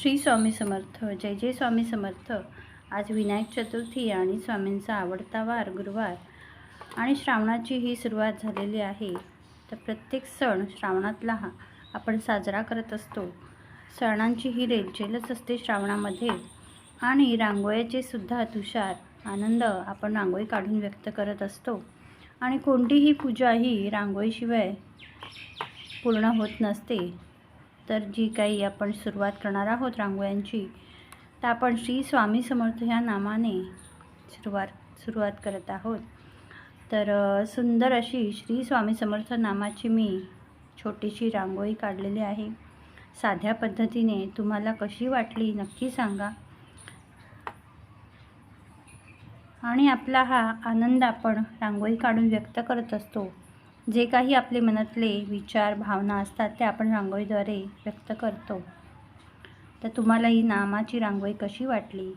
श्री स्वामी समर्थ. जय जय स्वामी समर्थ. आज विनायक चतुर्थी आणि स्वामींचा आवडता वार गुरुवार आणि श्रावणाची ही सुरुवात झालेली आहे. तर प्रत्येक सण श्रावणातला हा आपण साजरा करत असतो. सणांची ही रेलचेलच असते श्रावणामध्ये आणि रांगोळ्याचे सुद्धा तुषार आनंद आपण रांगोळी काढून व्यक्त करत असतो. आणि कोणतीही पूजा ही रांगोळीशिवाय पूर्ण होत नसते. तर जी काही आपण सुरुवात करणार आहोत रांगोळ्यांची तर आपण श्री स्वामी समर्थ ह्या नामाने सुरुवात सुरुवात करत आहोत. तर सुंदर अशी श्री स्वामी समर्थ नामाची मी छोटीशी रांगोळी काढलेली आहे. साध्या पद्धतीने तुम्हाला कशी वाटली नक्की सांगा. आणि आपला हा आनंद आपण रांगोळी काढून व्यक्त करत असतो. जे काही आपले मनातले विचार भावना असतात ते आपण रांगोळीद्वारे व्यक्त करतो. तर तुम्हाला ही नामाची रांगोळी कशी वाटली?